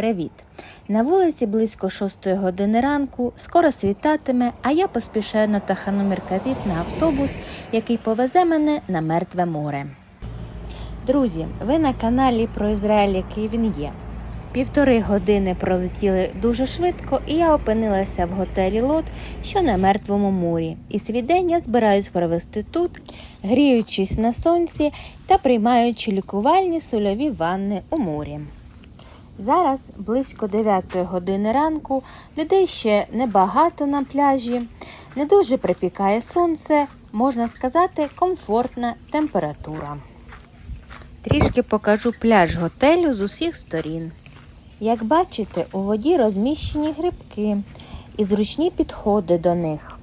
Привіт! На вулиці близько 6 години ранку, скоро світатиме, а я поспішаю на Тахану Мерказіт на автобус, який повезе мене на мертве море. Друзі, ви на каналі про Ізраїль, який він є. Півтори години пролетіли дуже швидко, і я опинилася в готелі Лот, що на мертвому морі. І свій день я збираюсь провести тут, гріючись на сонці та приймаючи лікувальні сольові ванни у морі. Зараз близько 9 години ранку, людей ще небагато на пляжі, не дуже припікає сонце, можна сказати, комфортна температура. Трішки покажу пляж готелю з усіх сторін. Як бачите, у воді розміщені грибки і зручні підходи до них,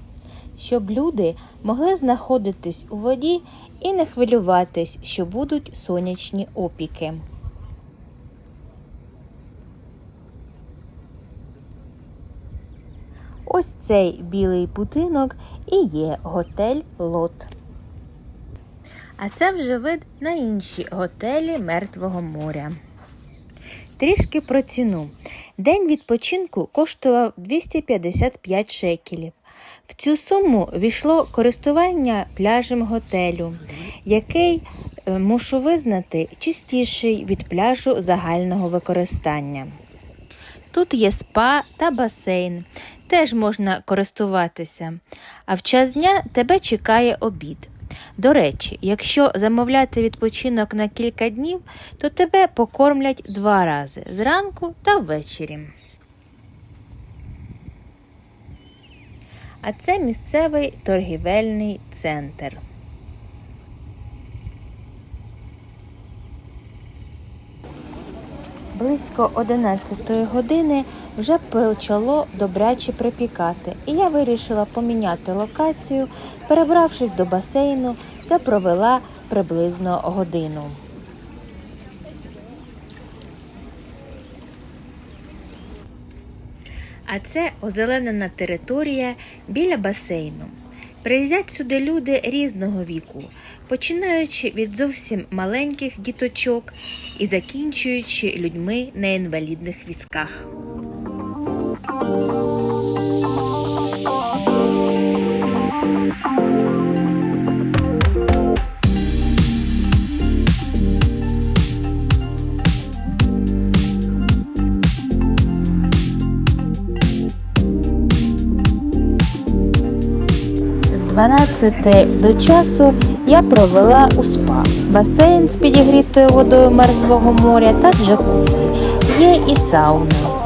щоб люди могли знаходитись у воді і не хвилюватись, що будуть сонячні опіки. Ось цей білий будинок і є готель Лот. А це вже вид на інші готелі Мертвого моря. Трішки про ціну. День відпочинку коштував 255 шекелів. В цю суму війшло користування пляжем готелю, який, е, мушу визнати, чистіший від пляжу загального використання. Тут є спа та басейн, теж можна користуватися. А в час дня тебе чекає обід. До речі, якщо замовляти відпочинок на кілька днів, то тебе покормлять два рази зранку та ввечері. А це місцевий торгівельний центр. Близько 11 години вже почало добряче припікати, і я вирішила поміняти локацію, перебравшись до басейну, де провела приблизно годину. А це озеленена територія біля басейну. Приїздять сюди люди різного віку, починаючи від зовсім маленьких діточок і закінчуючи людьми на інвалідних візках. З 12 до часу я провела у спа, басейн з підігрітою водою мертвого моря та джакузі. Є і сауна.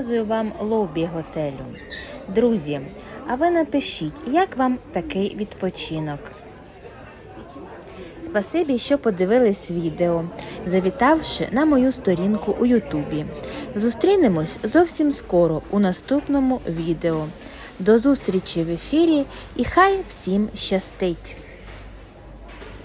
Показую вам лобі готелю. Друзі, а ви напишіть, як вам такий відпочинок. Спасибі, що подивились відео, завітавши на мою сторінку у Ютубі. Зустрінемось зовсім скоро у наступному відео. До зустрічі в ефірі і хай всім щастить!